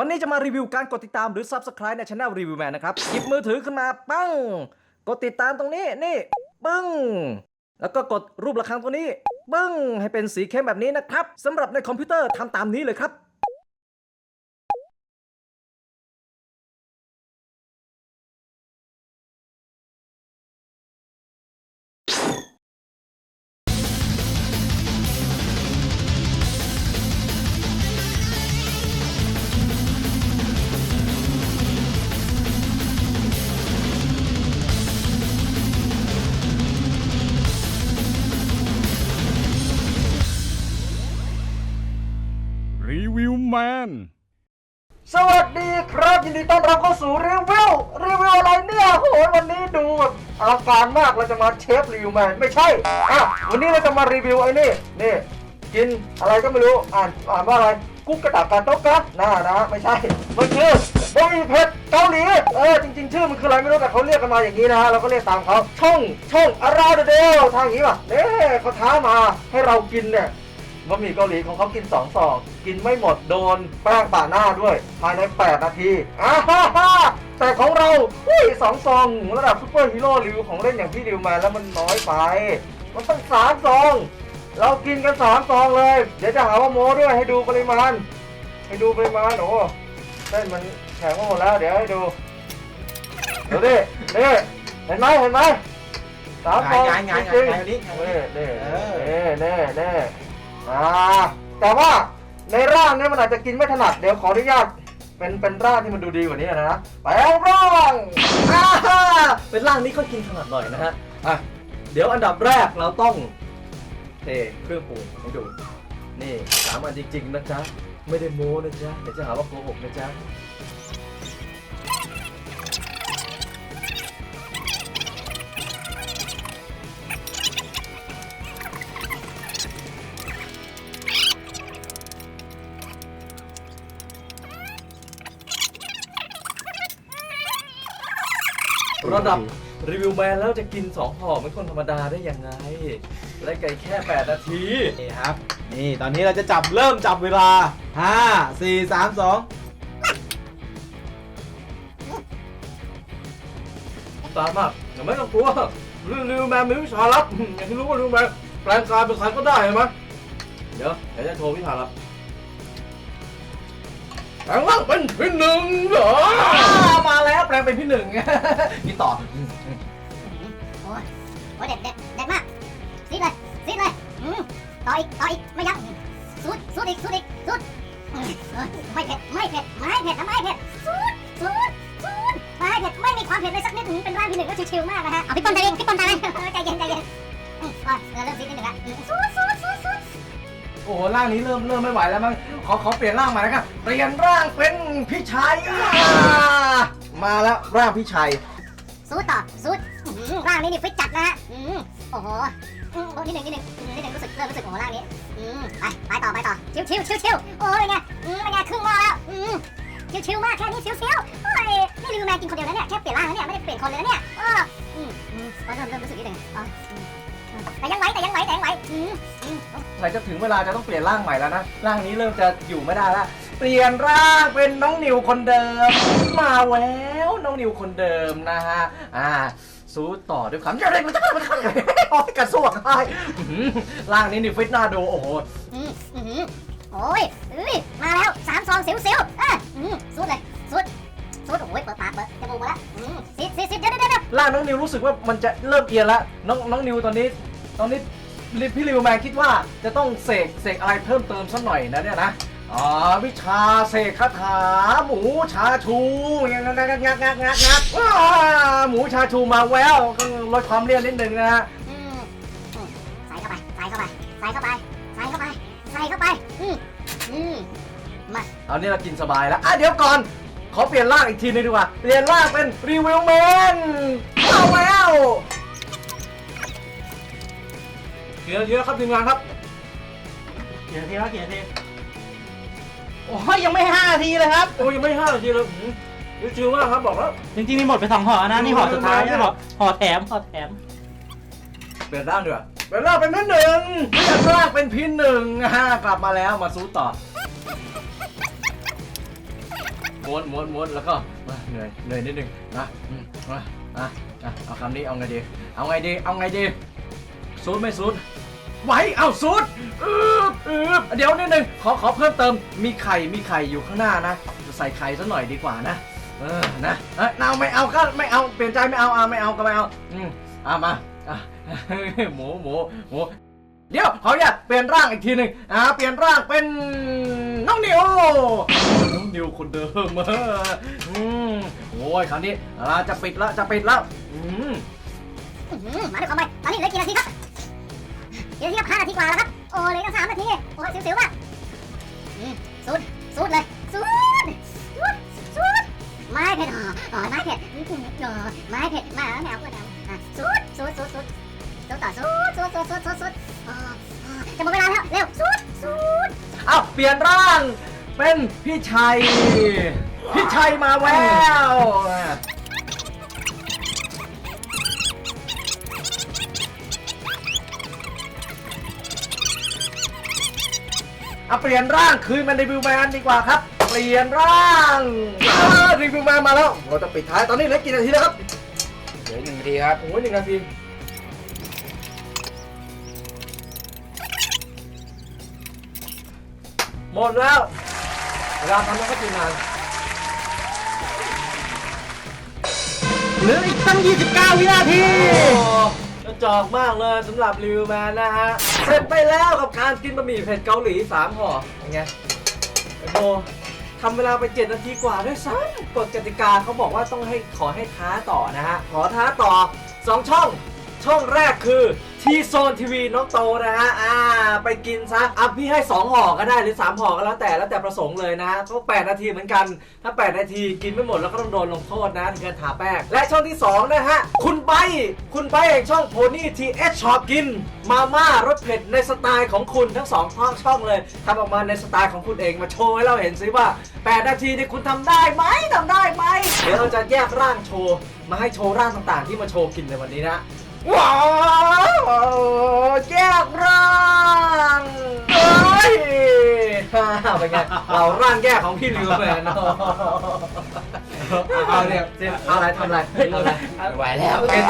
วันนี้จะมารีวิวการกดติดตามหรือ Subscribe ในช anel Review Man นะครับหยิบมือถือขึ้นมาปั้ง กดติดตามตรงนี้นี่ปึ้ง แล้วก็กดรูประฆังตรงนี้ปึ้ง ให้เป็นสีเข้มแบบนี้นะครับสำหรับในคอมพิวเตอร์ทำตามนี้เลยครับ แมน สวัสดีครับยินดีต้อนรับเข้าสู่รีวิวรีวิวอะไรเนี่ยโหวันนี้ดูแบบอลังการมากเราจะมาเชฟรีวิวแมนไม่ใช่อะวันนี้เราจะมารีวิวไอ้นี่นี่กินอะไรก็ไม่รู้อ่านอ่านว่าอะไรกุ๊กกระดาษการโต๊ะกะน่านะไม่ใช่มันคือบะหมี่เผ็ดเกาหลีเออจริง ๆ ชื่อมันคืออะไรไม่รู้แต่เขาเรียกกันมาอย่างนี้นะฮะเราก็เรียกตามเขาช่องช่องอาราเดลทางอย่างนี้ป่ะเน่เขาท้ามาให้เรากินเนี่ย บะหมี่เกาหลีของเขากิน2ซองกินไม่หมดโดนแป้งป่าหน้าด้วย ภายใน 8 นาทีอ้าฮ่าฮ่าแต่ของเราอุ้ยสองซองระดับซูเปอร์ฮีโร่ริวของเล่นอย่างพี่ริวมาแล้วมันน้อยไป มันต้องสามซอง เรากินกันสามซองเลย เดี๋ยวจะหาว่าโม้ด้วยให้ดูปริมาณ ให้ดูปริมาณโอ้เส้นมันแข็งมาหมดแล้ว เดี๋ยวให้ดูเดี๋ยวดินี่เห็นไหมเห็นไหมสามซองงายงายจริงงายงายนี้ๆนี่นี่เออนี่นี่นี่ อ่าแต่ว่าในร่างเนี้มันอาจจะกินไม่ถนัดเดี๋ยวขออนุญาตเป็นเป็นร่างที่มันดูดีกว่านี้นะแปลงร่างอ่าเป็นร่างนี้ก็กินถนัดหน่อยนะฮะอะเดี๋ยวอันดับแรกเราต้องเทเครื่องปรุงให้ดู นี่สามอันจริงๆนะจ๊ะ ไม่ได้โม้นะจ๊ะเดี๋ยวจะหาว่าโกหกนะจ๊ะ ระดับรีวิวแมนแล้วจะกิน2ห่อเป็นคนธรรมดาได้ยังไง และไก่แค่ 8 นาที นี่ครับ นี่ตอนนี้เราจะจับเริ่มจับเวลา 5 4 3 2 ตามมากอย่าไม่ต้องกลัวรีวิวแมนมีวิชาลับอย่างที่รู้ว่ารีวิวแมนแปลงกายเป็นใครก็ได้เห็นไหมเดี๋ยวเดี๋ยวจะโชว์วิชาลับ แปลงร่างเป็นพี่หนึ่งเหรอมาแล้วแปลงเป็นพี่หนึ่งพี่ต่อโอ้ยโอ้ยเด็ดเด็ดเด็ดมากซีดเลยซีดเลยอืมต่ออีกต่ออีกไม่ยั้งสูดสูดอีกสูดอีกสูดอืมเออไม่เผ็ดไม่เผ็ดไม่เผ็ดนะไม่เผ็ดสูดสูดสูดไม่เผ็ดไม่มีความเผ็ดเลยสักนิดหนึ่งเป็นร่างที่หนึ่งก็ชิวๆมากนะฮะเอาพี่ต้นใจเย็นพี่ต้นใจเย็นเออใจเย็นใจเย็นอืมก่อนเออเริ่มซีดนิดหนึ่งละอืมสูดสูดสูดสูดโอ้โหร่างนี้เริ่มเริ่มไม่ไหวแล้วมั้งขอขอเปลี่ยนร่างใหม่แล้วกันเปลี่ยนร่างเป็นพี่ชัยอ่ามาแล้วร่างพี่ชัยสูดต่อสูดอื้อหือร่างนี้นี่ฟิตจัดนะฮะอืมโอ้โหอืมโอ้นิดหนึ่งนิดหนึ่งอืมนิดหนึ่งรู้สึกเริ่มรู้สึกโอ้โหร่างนี้อืมไปไปต่อไปต่อชิวชิวชิวชิวโอ้ยเป็นไงอืมเป็นไงครึ่งหม้อแล้วอืมชิวๆมากแค่นี้ชิวๆโอ้ยนี่รีวิวแมนกินคนเดียวนะเนี่ยแค่เปลี่ยนร่างนะเนี่ยไม่ได้เปลี่ยนคนเลยนะเนี่ยเอออืมอืมก็เริ่มเริ่มรู้สึกนิดหนึ่งอ๋ออืม แต่ยังไหวแต่ยังไหวแต่ยังไหวอืมอืมไหนจะถึงเวลาจะต้องเปลี่ยนร่างใหม่แล้วนะ ร่างนี้เริ่มจะอยู่ไม่ได้แล้วเปลี่ยนร่างเป็นน้องนิวคนเดิม มาแล้วน้องนิวคนเดิมนะฮะ อ่า สู้ต่อด้วยความอะไรมันจะมันจะโอ้ยกระสวกไอ้ร่างนี้นี่ฟิตหน้าดูโอ้โหอืมอืมโอ้ยเอ้ยมาแล้วสามซองสิวๆเอออืมสุดเลยสุด สุดโอ้ยเปิดปากเปิดจมูกมาแล้วอืมซิดซิดซิดเดี๋ยวเดี๋ยวเดี๋ยวร่างน้องนิวรู้สึกว่ามันจะเริ่มเอียนแล้วน้องน้องนิวตอนนี้ ตอนนี้พี่ริวแมนคิดว่าจะต้องเสกเสกอะไรเพิ่มเติมสักหน่อยนะเนี่ยนะอ๋อวิชาเสกคาถา หมูชาชูงักงักงักงักงักงักงักว้าหมูชาชูมาแววลดความเลี่ยนนิดนึงนะฮะอืมอืมใส่เข้าไปใส่เข้าไปใส่เข้าไปใส่เข้าไปใส่เข้าไปอืมอืมมาเอานี่เรากินสบายแล้วอะเดี๋ยวก่อนข อเปลี่ยนร่างอีกทีนึงดีกว่า เปลี่ยนร่างเป็นรีวิวแมนมาแววเกี่ยวเยอะครับทีมงานครับกี่นาทีแล้วกี่นาทีโอ้ยยังไม่5นาทีเลยครับ โอ้ยยังไม่ห้านาทีเลยหืมชิวๆมากครับบอกแล้ว จริงๆมีหมดไปสองห่อนะนี่ห่อสุดท้ายนี่ห่อห่อแถมห่อแถม เปลี่ยนร่างดีกว่าเปลี่ยนร่างเป็นพี่หนึ่งเปลี่ยนร่างเป็นพี่หนึ่งฮะกลับมาแล้วมาสู้ต่อ ม้วนม้วนม้วนแล้วก็เหนื่อยเหนื่อยนิดนึงนะอืมอะอะเอาคำนี้เอาไงดีเอาไงดีเอาไงดีซูดไม่ซูดไหวเอาซูดอืบอืบเดี๋ยวนิดนึงขอขอเพิ่มเติมมีไข่มีไข่อยู่ข้างหน้านะจะใส่ไข่ซะหน่อยดีกว่านะเออนะเอ้ยเอาไม่เอาก็ไม่เอาเปลี่ยนใจไม่เอาอะไม่เอาก็ไม่เอาอืมอะมาหมูหมูหมู เดี๋ยวเขาอยากเปลี่ยนร่างอีกทีหนึ่งอ่าเปลี่ยนร่างเป็นน้องนิวน้องนิวคนเดิมเอออืมโอ้ยคราวนี้อ่าจะปิดแล้วจะปิดแล้วอืมอื้อหือมาด้วยความไวตอนนี้เหลือกี่นาทีครับกี่นาทีครับห้านาทีกว่าแล้วครับ โอ้เหลยตั้งสามนาที โอ้ยสิวๆมากอืมสูดสูดเลยสูดสูดสูดไม้เผ็ดอ๋ออ๋อไม้เผ็ดอืมอ๋อไม้เผ็ดมาแล้วแมวเพื่อนแมวอะสูดสูดสูดสูดสูด ดสูดสูดสูดจะหมดเวลาแล้วเร็วสูดสูดเอ้าเปลี่ยนร่าง เป็นพี่ชัย พี่ชัยมาแล้วเอาเปลี่ยนร่างคืนเป็นรีวิวแมนดีกว่าครับ เปลี่ยนร่างรีวิวแมนมาแล้ว เราจะปิดท้ายตอนนี้เหลือกี่นาทีแล้วครับเดี๋ยวหนึ่งนาทีครับโอ้ยหนึ่งนาที หมดแล้ว เวลาทำมันก็กี่นานเหลืออีกตั้ง 29 วินาที กระจอกมากเลยสำหรับรีวิวแมนนะฮะ เสร็จไปแล้วกับการกินบะหมี่เผ็ดเกาหลี 3ห่อเป็นไงไอโบทำเวลาไป 7 นาทีกว่าด้วยซ้ำกฎกติกาเขาบอกว่าต้องให้ขอให้ท้าต่อนะฮะ ขอท้าต่อ 2 ช่อง ช่องแรกคือทีโซนทีวีน้องโตนะฮะอ่าไปกินซะอะพี่ให้ 2ห่อก็ได้หรือ 3ห่อก็แล้วแต่แล้วแต่ประสงค์เลยนะก็8นาทีเหมือนกัน ถ้า 8 นาทีกินไม่หมดแล้วก็ต้องโดนลงโทษนะถึงการทาแป้งและช่องที่ 2 นะฮะ คุณใบคุณใบแห่งช่องโพนี่ทีเอชชอปกิน มาม่ารสเผ็ดในสไตล์ของคุณทั้งสองช่องช่องเลยทำออกมาในสไตล์ของคุณเองมาโชว์ให้เราเห็นซิว่า 8 นาทีนี่คุณทำได้ไหมทำได้ไหมเดี๋ยวเราจะแยกร่างโชว์มาให้โชว์ร่างต่างๆ ที่มาโชว์กินในวันนี้นะ ว้าวแยกร่างเฮ้ยฮ่าเป็นไงเราร่างแยกของพี่ลิวแมนเอาเนี่ยเอาอะไรทำอะไรเอาอะไรไม่ไหวแล้วเก็ด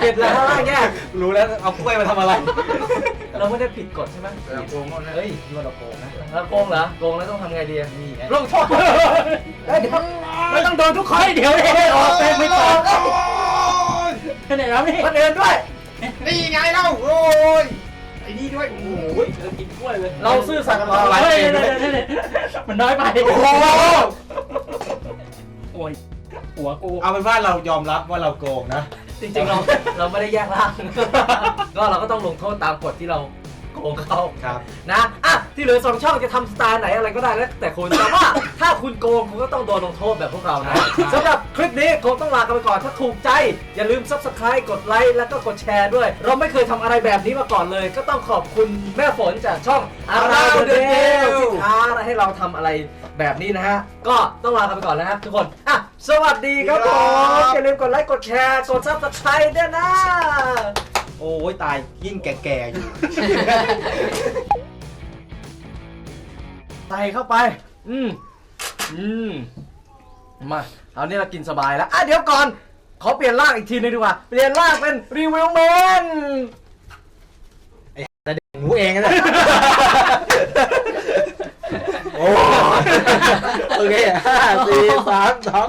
เก็ดแล้วร่างแยกรู้แล้วเอากล้วยมาทำอะไร เราไม่ได้ผิดกฎใช่ไหมเราโกงเขานะเฮ้ยนี่เราโกงนะเราโกงเหรอโกงแล้วต้องทำไงดีนี่ไงลงโทษเฮ้ยเดี๋ยวไม่ต้องโดนทุกคนเดี๋ยวไม่ออกแป้งไม่ตอก ไหนแล้วนี่คนอื่นด้วย นี่ไงเล่าโอ้ยไอ้นี่ด้วยโอ้ยเออกินกล้วยเลยเราซื่อสัตย์กับเราเฮ้ยเดี๋ยวเดี๋ยวเดี๋ยวมันน้อยไปโอ้โหโอ้ยหัวกูเอาเป็นว่าเรายอมรับว่าเราโกงนะ จริงๆเราเราไม่ได้แยกร่าง ก็เราก็ต้องลงโทษตามกฎที่เรา โกงเขาครับ นะอะที่เหลือสองช่องจะทำสไตล์ไหนอะไรก็ได้แล้วแต่คุณแต่ว่าถ้าคุณโกงคุณก็ต้องโดนลงโทษแบบพวกเรานะสำหรับคลิปนี้คงต้องลากันไปก่อนถ้าถูกใจ อย่าลืม subscribe กดไลค์แล้วก็กดแชร์ด้วย เราไม่เคยทำอะไรแบบนี้มาก่อนเลย ก็ต้องขอบคุณแม่ฝนจากช่อง Around the Deal ที่ท้าให้เราทำอะไรแบบนี้นะฮะ ก็ต้องลากันไปก่อนแล้วครับทุกคนอะสวัสดีครับผมอย่าลืมกดไลค์กดแชร์กด subscribe ด้วยนะ โอ้ยตายยิ่งแก่ๆอยู่ ใส่เข้าไป อืม อืม มาเอานี้เรากินสบายแล้ว อะเดี๋ยวก่อน ขอเปลี่ยนร่างอีกทีนึงดีกว่า เปลี่ยนร่างเป็นรีวิวแมน หมูเองนะโอ้โอเคห้าสี่สามสอง